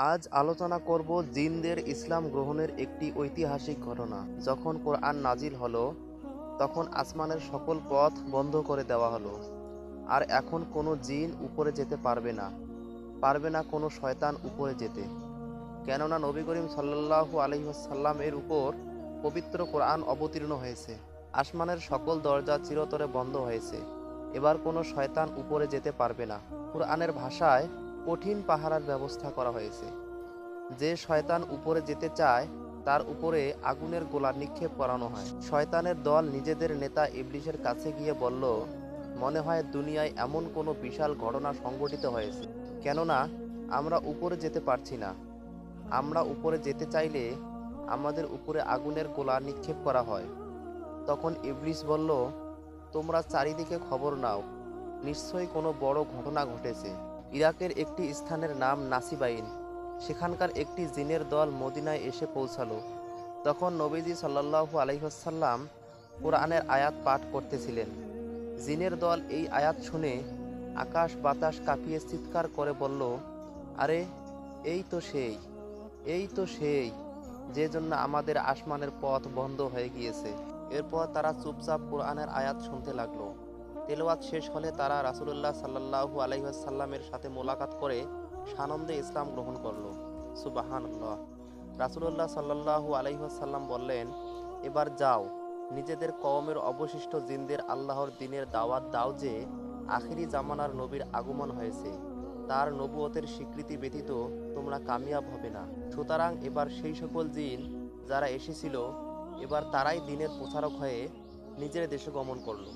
আজ আলোচনা করব জিনদের ইসলাম গ্রহণের একটি ঐতিহাসিক ঘটনা। যখন কোরআন নাজিল হলো, তখন আসমানের সকল পথ বন্ধ করে দেওয়া হলো। আর এখন কোনো জিন উপরে যেতে পারবে না। পারবে না কোনো শয়তান উপরে যেতে। কেননা নবী করিম সাল্লাল্লাহু আলহিহাসাল্লাম এর উপর পবিত্র কোরআন অবতীর্ণ হয়েছে। আসমানের সকল দরজা চিরতরে বন্ধ হয়েছে। এবার কোনো শয়তান উপরে যেতে পারবে না। কোরআনের ভাষায় কঠিন পাহারার ব্যবস্থা করা হয়েছে। যে শয়তান উপরে যেতে চায়, তার উপরে আগুনের গোলা নিক্ষেপ করানো হয়। শয়তানের দল নিজেদের নেতা ইবলিশের কাছে গিয়ে বলল, মনে হয় দুনিয়ায় এমন কোনো বিশাল ঘটনা সংঘটিত হয়েছে। কেননা, আমরা উপরে যেতে পারছি না। আমরা উপরে যেতে চাইলে আমাদের উপরে আগুনের গোলা নিক্ষেপ করা হয়। তখন ইবলিশ বলল, তোমরা চারিদিকে খবর নাও। নিশ্চয়ই কোনো বড় ঘটনা ঘটেছে। ইরাকের একটি স্থানের নাম নাসিবাইন। সেখানকার একটি জিনের দল মদিনায় এসে পৌঁছালো। তখন নবীজি সাল্লাল্লাহু আলহিহাসাল্লাম কোরআনের আয়াত পাঠ করতেছিলেন। জিনের দল এই আয়াত শুনে আকাশ বাতাস কাঁপিয়ে চিৎকার করে বলল, আরে, এই তো সেই, এই তো সেই, যে জন্য আমাদের আসমানের পথ বন্ধ হয়ে গিয়েছে। এরপর তারা চুপচাপ কোরআনের আয়াত শুনতে লাগল। তেলাওয়াত শেষ হলে তারা রাসূলুল্লাহ সাল্লাল্লাহু আলাইসাল্লামের সাথে মোলাকাত করে সানন্দে ইসলাম গ্রহণ করল। সুবাহান্লাহ রাসূলুল্লাহ সাল্লাল্লাহু আলাইসাল্লাম বললেন, এবার যাও, নিজেদের কওমের অবশিষ্ট জিনদের আল্লাহর দিনের দাওয়াত দাও যে আখিরি জামানার নবীর আগমন হয়েছে। তার নবুয়তের স্বীকৃতি ব্যতীত তোমরা কামিয়াব হবে না। সুতরাং এবার সেই সকল জিন যারা এসেছিল, এবার তারাই দিনের প্রচারক হয়ে নিজের দেশে গমন করল।